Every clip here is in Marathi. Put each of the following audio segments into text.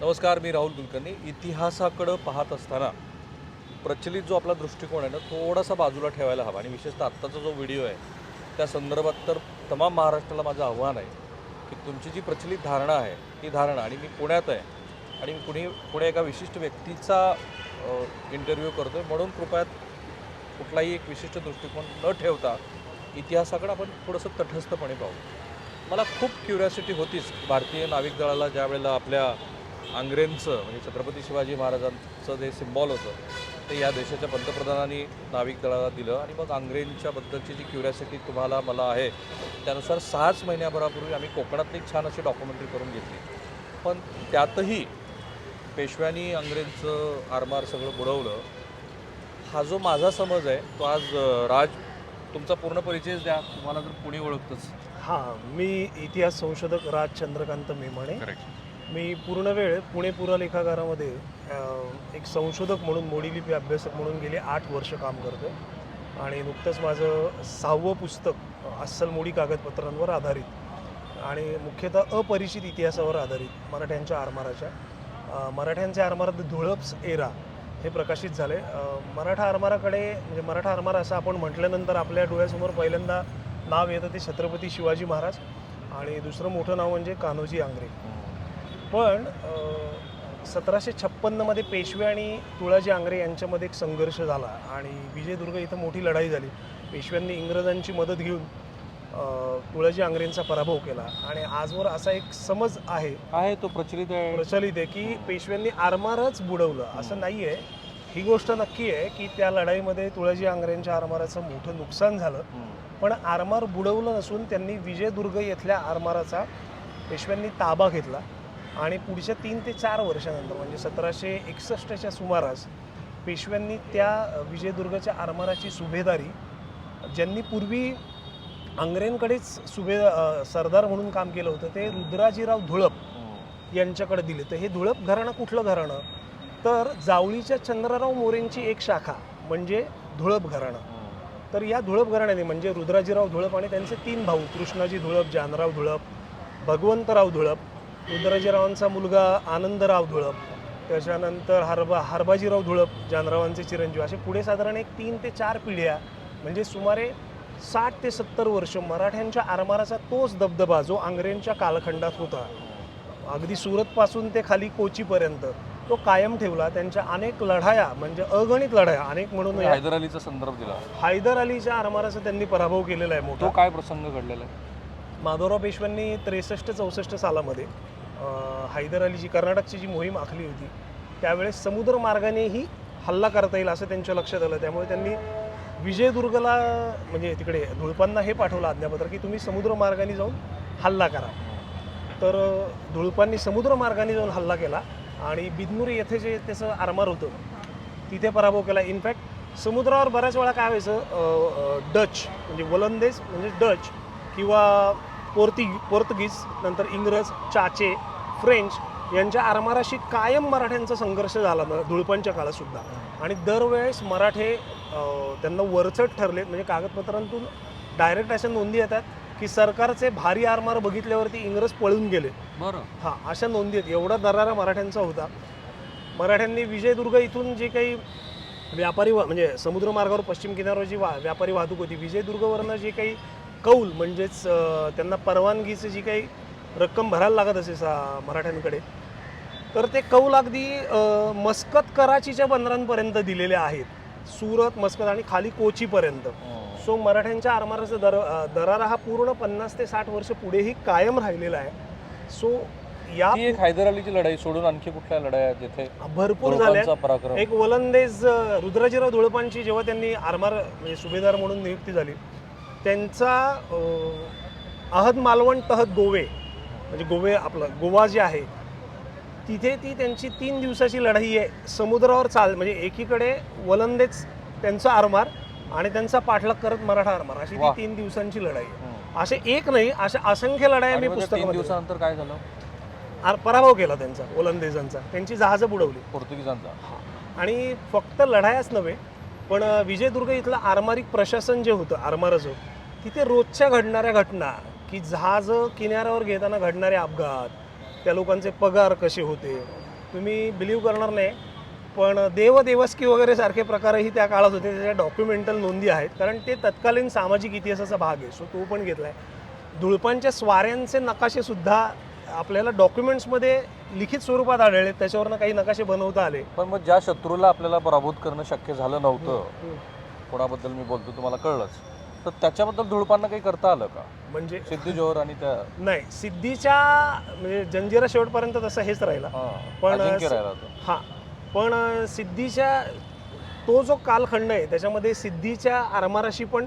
नमस्कार मी राहुल कुलकर्णी. इतिहासाकडं पाहत असताना प्रचलित जो आपला दृष्टिकोन आहे ना थोडासा बाजूला ठेवायला हवा. आणि विशेषतः आत्ताचा जो व्हिडिओ आहे त्या संदर्भात तर तमाम महाराष्ट्राला माझं आव्हान आहे की तुमची जी प्रचलित धारणा आहे ती धारणा आणि मी पुण्यात आहे आणि मी कुणी पुणे एका विशिष्ट व्यक्तीचा इंटरव्ह्यू करतो आहे म्हणून कृपया कुठलाही एक विशिष्ट दृष्टिकोन न ठेवता इतिहासाकडं आपण थोडंसं तटस्थपणे पाहू. मला खूप क्युरिओसिटी होतीच भारतीय नाविक दळाला ज्या वेळेला आपल्या आंग्रेंचं म्हणजे छत्रपती शिवाजी महाराजांचं जे सिम्बॉल होतं ते या देशाच्या पंतप्रधानांनी नाविक दलाला दिलं. आणि मग आंग्रेंच्या बद्दलची जी क्युरिओसिटी तुम्हाला मला आहे त्यानुसार सहाच महिन्याभरापूर्वी आम्ही कोकणातली एक छान अशी डॉक्युमेंटरी करून घेतली. पण त्यातही पेशव्यांनी आंग्रेंचं आरमार सगळं बुडवलं. हा जो माझा समज आहे तो आज राज तुमचा पूर्ण परिचय द्या. तुम्हाला तर पुणे ओळखतच. हां मी इतिहास संशोधक राज चंद्रकांत मेमाणे. करेक्ट मी पूर्ण वेळ पुणे पुरालेखागारामध्ये एक संशोधक म्हणून मोडी लिपी अभ्यासक म्हणून गेले आठ वर्ष काम करतो आणि नुकतंच माझं सहावं पुस्तक अस्सल मोडी कागदपत्रांवर आधारित आणि मुख्यतः अपरिचित इतिहासावर आधारित मराठ्यांच्या आरमाराच्या. मराठ्यांचे आरमारात धुळप्स एरा हे प्रकाशित झाले. मराठा आरमाराकडे म्हणजे मराठा आरमार असं आपण म्हटल्यानंतर आपल्या डोळ्यासमोर पहिल्यांदा नाव येतं ते छत्रपती शिवाजी महाराज आणि दुसरं मोठं नाव म्हणजे कान्होजी आंग्रे. पण सतराशे छप्पन्नमध्ये पेशवे आणि तुळाजी आंग्रे यांच्यामध्ये एक संघर्ष झाला आणि विजयदुर्ग इथं मोठी लढाई झाली. पेशव्यांनी इंग्रजांची मदत घेऊन तुळाजी आंग्रेंचा पराभव केला. आणि आजवर असा एक समज आहे. आहे तो प्रचलित आहे. प्रचलित आहे की पेशव्यांनी आरमारच बुडवलं. असं नाही आहे ही गोष्ट नक्की आहे की त्या लढाईमध्ये तुळाजी आंग्रेंच्या आरमाराचं मोठं नुकसान झालं. पण आरमार बुडवलं नसून त्यांनी विजयदुर्ग येथल्या आरमाराचा पेशव्यांनी ताबा घेतला. आणि पुढच्या तीन ते चार वर्षानंतर म्हणजे सतराशे एकसष्टच्या सुमारास पेशव्यांनी त्या विजयदुर्गच्या आरमाराची सुभेदारी ज्यांनी पूर्वी आंग्रेंकडेच सुभे सरदार म्हणून काम केलं होतं ते रुद्राजीराव धुळप यांच्याकडे दिले. तर हे धुळप घराणं कुठलं घराणं? तर जावळीच्या चंद्रराव मोरेंची एक शाखा म्हणजे धुळप घराणं. तर या धुळप घराण्याने म्हणजे रुद्राजीराव धुळप आणि त्यांचे तीन भाऊ कृष्णाजी धुळप जानराव धुळप भगवंतराव धुळप रुद्राजीरावांचा मुलगा आनंदराव धुळप त्याच्यानंतर हरबा हरबाजीराव धुळप जानरावांचे चिरंजीव असे पुढे साधारण एक तीन ते चार पिढ्या म्हणजे सुमारे साठ ते सत्तर वर्ष मराठ्यांच्या आरमाराचा तोच दबदबा जो आंग्रेंच्या कालखंडात होता. अगदी सुरतपासून ते खाली कोचीपर्यंत तो कायम ठेवला. त्यांच्या अनेक लढाया म्हणजे अगणित लढाया अनेक म्हणून हैदर अलीचा संदर्भ दिला. हैदर अलीच्या आरमाराचा त्यांनी पराभव केलेला आहे तो मोठा काय प्रसंग घडलेला आहे? माधवराव पेशव्यांनी त्रेसष्ट चौसष्ट सालामध्ये हैदर हैदर अलीची कर्नाटकची जी मोहीम आखली होती त्यावेळेस समुद्र मार्गानेही हल्ला करता येईल असं त्यांच्या लक्षात आलं. त्यामुळे त्यांनी विजयदुर्गला म्हणजे तिकडे धुळपांना हे पाठवलं आज्ञापत्र की तुम्ही समुद्र मार्गाने जाऊन हल्ला करा. तर धुळपांनी समुद्र मार्गाने जाऊन हल्ला केला आणि बिदनुरी येथे जे त्याचं आरमार होतं तिथे पराभव केला. इनफॅक्ट समुद्रावर बऱ्याच वेळा काय व्हायचं डच म्हणजे वलंदेज म्हणजे डच किंवा पोर्तुगी पोर्तुगीज नंतर इंग्रज चाचे फ्रेंच यांच्या आरमाराशी कायम मराठ्यांचा संघर्ष झाला ना धुळपांच्या काळातसुद्धा. आणि दरवेळेस मराठे त्यांना वरचढ ठरले म्हणजे कागदपत्रांतून डायरेक्ट अशा नोंदी येतात की सरकारचे भारी आरमार बघितल्यावरती इंग्रज पळून गेले. बरं. हां अशा नोंदी आहेत. एवढा दरारा मराठ्यांचा होता. मराठ्यांनी विजयदुर्ग इथून जे काही व्यापारी म्हणजे समुद्र मार्गावर पश्चिम किनाऱ्यावर जी वा व्यापारी वाहतूक होती विजयदुर्गवरनं जे काही कौल म्हणजेच त्यांना परवानगीचं जी काही रक्कम भरायला लागत असे सा मराठ्यांकडे तर ते कौल अगदी मस्कत कराचीच्या बंदरांपर्यंत दिलेले आहेत. सुरत मस्कत आणि खाली कोचीपर्यंत. सो मराठ्यांच्या आरमाराचा दर दरारा हा पूर्ण पन्नास ते साठ वर्ष पुढेही कायम राहिलेला आहे. सो या एक हैदर अलीची लढाई सोडून आणखी कुठल्या लढाई आहेत जिथे भरपूर झाल्या एक वलंदेज रुद्राजीराव धुळपांची जेव्हा त्यांनी आरमार म्हणजे सुभेदार म्हणून नियुक्ती झाली त्यांचा अहद मालवण तहत गोवे म्हणजे गोवे आपलं गोवा जे आहे तिथे ती त्यांची तीन दिवसाची लढाई आहे. समुद्रावर चाल म्हणजे एकीकडे वलंदेज त्यांचा आरमार आणि त्यांचा पाठलाग करत मराठा आरमार. अशी ती. तीन दिवसांची लढाई आहे. असे एक नाही अशा असंख्य लढाया मी पुस्तकामध्ये दिवसानंतर काय झालं? पराभव केला त्यांचा ओलंदेजांचा त्यांची जहाजं बुडवली. पोर्तुगीजांचा. आणि फक्त लढायाच नव्हे पण विजयदुर्ग इथलं आरमारिक प्रशासन जे होतं आरमाराचं तिथे रोजच्या घडणाऱ्या घटना की जहाज किनाऱ्यावर घेताना घडणारे अपघात त्या लोकांचे पगार कसे होते तुम्ही बिलीव्ह करणार नाही. पण देव देवस्की वगैरे सारखे प्रकारही त्या काळात होते त्याच्या डॉक्युमेंटल नोंदी आहेत. कारण ते तत्कालीन सामाजिक इतिहासाचा भाग आहे सो तो पण घेतला आहे धुळपांच्या स्वाऱ्यांचे नकाशेसुद्धा आपल्याला डॉक्युमेंट्समध्ये लिखित स्वरूपात आढळले त्याच्यावरनं काही नकाशे बनवता आले. पण मग ज्या शत्रूला आपल्याला पराभूत करणं शक्य झालं नव्हतं कोणाबद्दल मी बोलतो तुम्हाला कळलंच. तर त्याच्याबद्दल धुळपांना काही करता आलं का? म्हणजे सिद्धी जोहर आणि त्या नाही सिद्धीच्या म्हणजे जंजिरा शेवटपर्यंत तसं हेच राहिला. पण अजिंक्य राहिला हां पण सिद्धीच्या तो जो कालखंड आहे त्याच्यामध्ये सिद्धीच्या आरमाराशी पण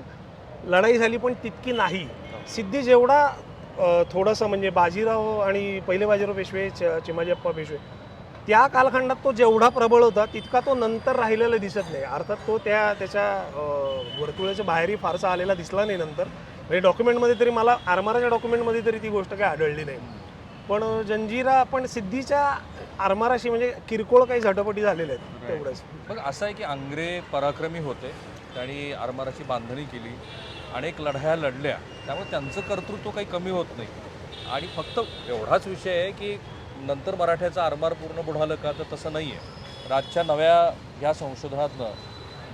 लढाई झाली पण तितकी नाही. सिद्धी जेवढा थोडंसं म्हणजे बाजीराव आणि पहिले बाजीराव पेशवे च- चिमाजी अप्पा पेशवे त्या कालखंडात तो जेवढा प्रबळ होता तितका तो नंतर राहिलेला दिसत नाही. अर्थात तो त्या त्याच्या वर्तुळाच्या बाहेरही फारसा आलेला दिसला नाही नंतर. म्हणजे डॉक्युमेंटमध्ये तरी मला आरमाराच्या डॉक्युमेंटमध्ये तरी ती गोष्ट काही आढळली नाही. पण जंजिरा पण सिद्धीच्या आरमाराशी म्हणजे किरकोळ काही झटापटी झालेल्या आहेत तेवढंच. मग असं आहे की आंग्रे पराक्रमी होते त्यांनी आरमाराची बांधणी केली. अनेक लढाया लढल्या. त्यामुळे त्यांचं कर्तृत्व काही कमी होत नाही. आणि फक्त एवढाच विषय आहे की नंतर मराठ्याचा आरमार पूर्ण बुडालं का तर तसं नाही आहे राजच्या नव्या ह्या संशोधनातनं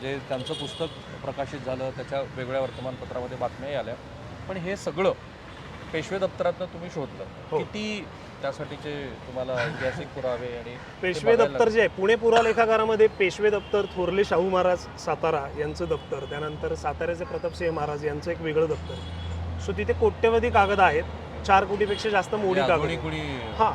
जे त्यांचं पुस्तक प्रकाशित झालं त्याच्या वेगळ्या वर्तमानपत्रामध्ये बातम्याही आल्या. पण हे सगळं पेशवे दप्तरातनं तुम्ही शोधलं. हो. किती त्यासाठीचे तुम्हाला ऐतिहासिक पुरावे आणि पेशवे दप्तर जे आहे पुणे पुरालेखागारामध्ये पेशवे दप्तर थोरले शाहू महाराज सातारा यांचं दप्तर त्यानंतर साताऱ्याचे प्रतापसिंह महाराज यांचं एक वेगळं दप्तर. सो तिथे कोट्यवधी कागद आहेत. चार कोटीपेक्षा जास्त मोडी कागद हा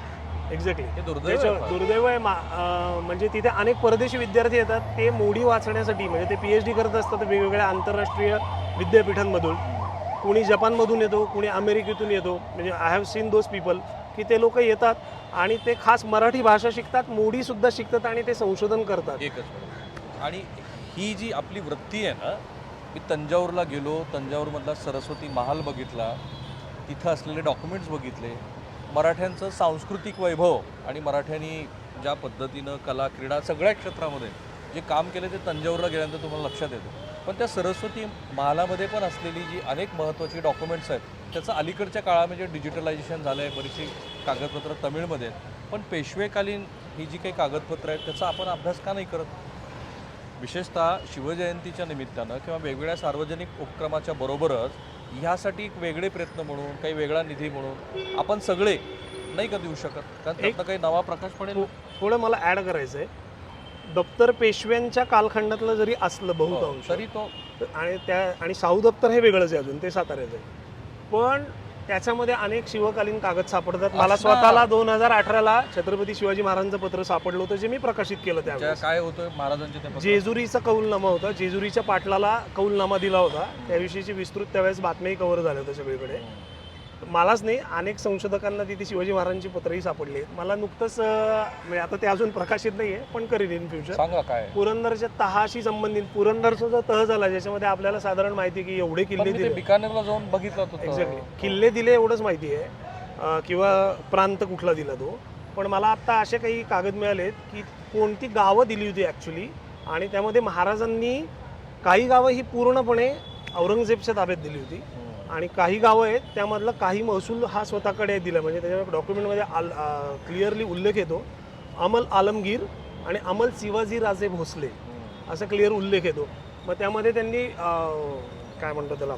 एक्झॅक्टली दुर्दैव आहे म्हणजे तिथे अनेक परदेशी विद्यार्थी येतात. ते मोडी वाचण्यासाठी म्हणजे ते पी एच डी करत असतात वेगवेगळ्या आंतरराष्ट्रीय विद्यापीठांमधून. कुणी जपानमधून येतो कुणी अमेरिकेतून येतो. म्हणजे I have seen those people की ते लोक येतात आणि ते खास मराठी भाषा शिकतात मोडीसुद्धा शिकतात आणि ते संशोधन करतात. आणि ही जी आपली वृत्ती आहे ना मी तंजावरला गेलो तंजावरमधला सरस्वती महाल बघितला तिथं असलेले डॉक्युमेंट्स बघितले. मराठ्यांचं सांस्कृतिक वैभव आणि मराठ्यांनी ज्या पद्धतीनं कला क्रीडा सगळ्या क्षेत्रामध्ये जे काम केले ते तंजावरला गेल्यानंतर तुम्हाला लक्षात येतं. पण त्या सरस्वती महालामध्ये पण असलेली जी अनेक महत्त्वाची डॉक्युमेंट्स आहेत त्याचं अलीकडच्या काळामध्ये डिजिटलायझेशन झालं आहे बरीचशी कागदपत्रं तमिळमध्ये आहेत. पण पेशवेकालीन ही जी काही कागदपत्रं आहेत त्याचा आपण अभ्यास का नाही करत? विशेषतः शिवजयंतीच्या निमित्तानं किंवा वेगवेगळ्या सार्वजनिक उपक्रमाच्या बरोबरच ह्यासाठी एक वेगळे प्रयत्न म्हणून काही वेगळा निधी म्हणून आपण सगळे नाही का देऊ शकत? कारण त्यातनं काही नवा प्रकाश पडेल ना. थोडं मला ॲड करायचं आहे दप्तर पेशव्यांच्या कालखंडातलं जरी असलं हो, बहुतांश तरी तो आणि त्या आणि साऊ दप्तर हे वेगळंच आहे अजून ते साताऱ्याचं आहे. पण त्याच्यामध्ये अनेक शिवकालीन कागद सापडतात. मला असणार. स्वतःला दोन हजार अठराला छत्रपती शिवाजी महाराजांचं पत्र सापडलं होतं जे मी प्रकाशित केलं ज्या त्यावेळेस. काय होतं महाराजांचे त्या? जेजुरीचा कौलनामा होता. जेजुरीच्या पाटलाला कौलनामा दिला होता. त्याविषयीची विस्तृत त्यावेळेस बातम्याही कव्हर झाल्या होत्या सगळीकडे. मलाच नाही अनेक संशोधकांना तिथे शिवाजी महाराजांची पत्रही सापडली आहेत. मला नुकतंच म्हणजे आता ते अजून प्रकाशित नाही आहे पण करीन इन फ्युचर सांगा काय? पुरंदरच्या तहाशी संबंधित पुरंदरचा जो तह झाला ज्याच्यामध्ये आपल्याला साधारण माहिती की एवढे पण किल्ले मी ते दिले. बिकानेरला जाऊन बघितलं होतं. एक्झॅक्टली किल्ले दिले एवढंच माहिती आहे. अं, किंवा प्रांत कुठला दिला तो. पण मला आत्ता असे काही कागद मिळालेत की कोणती गावं दिली होती ॲक्च्युली आणि त्यामध्ये महाराजांनी काही गावं ही पूर्णपणे औरंगजेबच्या ताब्यात दिली होती. आणि काही गावं आहेत त्यामधला काही महसूल हा स्वतःकडे दिला. म्हणजे त्याच्या डॉक्युमेंटमध्ये आल क्लिअरली उल्लेख येतो. अमल आलमगीर आणि अमल शिवाजी राजे भोसले. असा क्लिअर उल्लेख येतो. मग त्यामध्ये त्यांनी काय म्हणतो त्याला?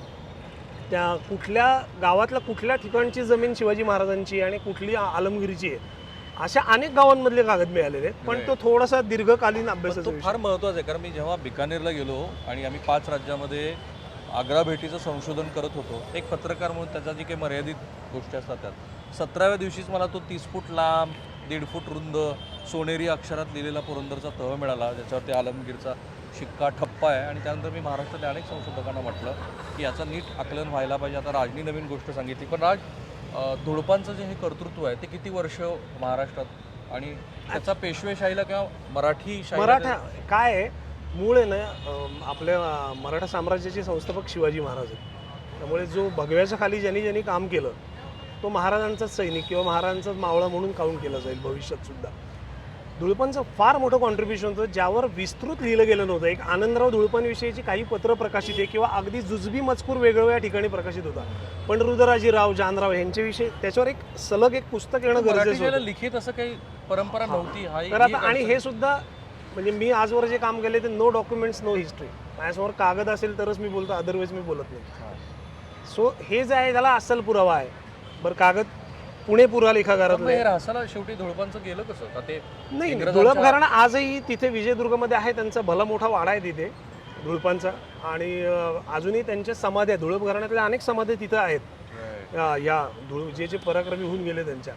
त्या कुठल्या गावातल्या कुठल्या ठिकाणची जमीन शिवाजी महाराजांची आणि कुठली आलमगिरीची आहे अशा अनेक गावांमधले कागद मिळालेले आहेत. पण तो थोडासा दीर्घकालीन विषय. फार महत्त्वाचा आहे कारण मी जेव्हा बिकानेरला गेलो आणि आम्ही पाच राज्यामध्ये आग्रा भेटीचं संशोधन करत होतो. एक पत्रकार म्हणून त्याच्या जी काही मर्यादित गोष्टी असतात त्यात. सतराव्या दिवशीच मला तो तीस फूट लांब दीड फूट रुंद सोनेरी अक्षरात लिहिलेला पुरंदरचा तह मिळाला ज्याच्यावरती आलमगीरचा शिक्का ठप्पा आहे. आणि त्यानंतर मी महाराष्ट्रातल्या अनेक संशोधकांना म्हटलं की याचं नीट आकलन व्हायला पाहिजे. आता राजनी नवीन गोष्ट सांगितली. पण राज धुळपांचं जे हे कर्तृत्व आहे ते किती वर्ष महाराष्ट्रात आणि त्याचा पेशवेशाहीला किंवा मराठी मराठा काय आहे? मूळ आहे ना आपल्या मराठा साम्राज्याचे संस्थापक शिवाजी महाराज आहेत. त्यामुळे जो भगव्याच्या खाली ज्यांनी ज्यांनी काम केलं तो महाराजांचाच सैनिक किंवा महाराजांचाच मावळा म्हणून काउंट केला जाईल भविष्यात सुद्धा. धुळपांचं फार मोठं कॉन्ट्रीब्युशन होतं ज्यावर विस्तृत लिहिलं गेलं नव्हतं. एक आनंदराव धुळपांविषयीची काही पत्र प्रकाशित आहे किंवा अगदी जुजबी मजकूर वेगवेगळ्या ठिकाणी प्रकाशित होता. पण रुद्रराजीराव जानराव यांच्याविषयी त्याच्यावर एक सलग एक पुस्तक येणं गरजेचं लिखित असं काही परंपरा नव्हती तर आता आणि हे सुद्धा म्हणजे मी आजवर जे काम केले ते नो डॉक्युमेंट्स नो हिस्ट्री माझ्यासमोर कागद असेल तरच मी बोलतो अदरवाईज मी बोलत नाही. सो हे जे आहे त्याला अस्सल पुरावा आहे. बरं कागद पुणे पुरा शेवटी धुळपांचं गेलं कसं? ते नाही धुळप घराणं आजही तिथे विजयदुर्गमध्ये आहे त्यांचा भला मोठा वाडा आहे तिथे धुळपांचा आणि अजूनही त्यांच्या समाध्या धुळप घराण्यातल्या अनेक समाध्या तिथं आहेत. या धुळ जे जे पराक्रमी होऊन गेले त्यांच्या.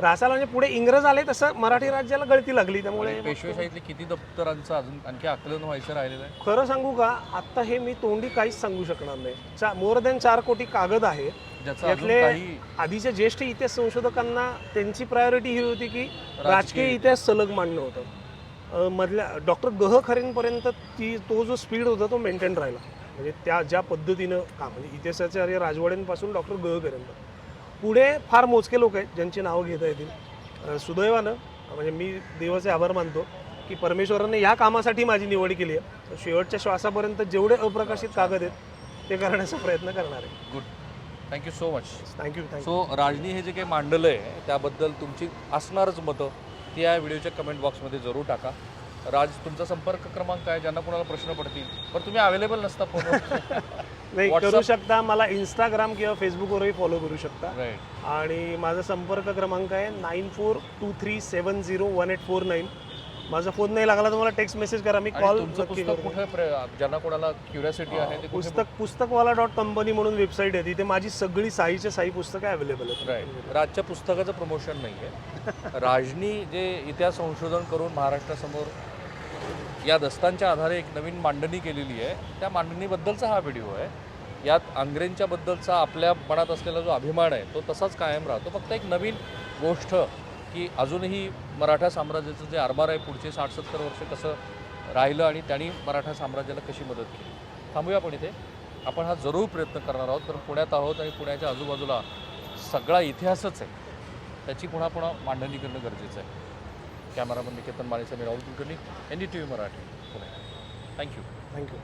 रासाला म्हणजे पुढे इंग्रज आले तसं मराठी राज्याला गळती लागली त्यामुळे पेशवेशाहीतले किती दप्तरांचं अजून आणखी आकलन व्हायचं राहिलेलं आहे? खरं सांगू का आत्ता हे मी तोंडी काहीच सांगू शकणार नाही. चा मोर दॅन चार कोटी कागद आहे ज्याचं अजून यातले काही आधीच्या ज्येष्ठ इतिहास संशोधकांना त्यांची प्रायोरिटी ही होती की राजकीय इतिहास. सलग मांडणं होतं. मधल्या डॉक्टर गह खरेंपर्यंत ती तो जो स्पीड होता तो मेंटेन राहिला. म्हणजे त्या ज्या पद्धतीनं का म्हणजे इतिहासाचार्य राजवाड्यांपासून डॉक्टर गह खरेंपर्यंत पुढे फार मोजके लोक आहेत ज्यांची नावं घेता येतील. सुदैवानं म्हणजे मी देवाचे आभार मानतो की परमेश्वराने या कामासाठी माझी निवड केली आहे. शेवटच्या श्वासापर्यंत जेवढे अप्रकाशित कागद आहेत ते करण्याचा प्रयत्न करणार आहे. Good thank you so much thank you thank you so राजनी हे जे काही मांडलं आहे त्याबद्दल तुमची असणारच मतं ती या व्हिडिओच्या कमेंट बॉक्समध्ये जरूर टाका. राज तुमचा संपर्क क्रमांक काय ज्यांना कोणाला प्रश्न पडतील. पण तुम्ही अवेलेबल नसता फोनवर. नाही? करू शकता मला इंस्टाग्राम किंवा फेसबुकवरही फॉलो करू शकता. आणि माझा संपर्क क्रमांक आहे nine four two three seven zero one eight four nine. माझा फोन नाही लागला तर मला टेक्स्ट मेसेज करा मी कॉल ज्यांना कोणाला क्युरियासिटी आहे पुस्तक पुस्तकवाला डॉट कंपनी म्हणून वेबसाईट आहे. तिथे माझी सगळी साईच्या साई पुस्तकं अवेलेबल आहेत. राईट राजच्या पुस्तकाचं प्रमोशन नाही आहे राजनी जे इतिहास संशोधन करून महाराष्ट्रासमोर या दस्तांच्या आधारे एक नवीन मांडणी केलेली आहे. त्या मांडणीबद्दलचा हा व्हिडिओ आहे. यात आंग्रेंच्याबद्दलचा आपल्या मनात असलेला जो अभिमान आहे तो तसाच कायम राहतो. फक्त एक नवीन गोष्ट की अजूनही मराठा साम्राज्याचं जे आरमार आहे पुढचे साठ सत्तर वर्ष कसं राहिलं आणि त्यांनी मराठा साम्राज्याला कशी मदत केली. थांबूया आपण इथे. आपण हा जरूर प्रयत्न करणार आहोत कारण पुण्यात आहोत आणि पुण्याच्या आजूबाजूला सगळा इतिहासच आहे. त्याची पुन्हा पुन्हा मांडणी करणं गरजेचं आहे. कॅमेरामन निकेतन मानेचं मी Rahul Kulkarni N D T V Marathi Pune thank you thank you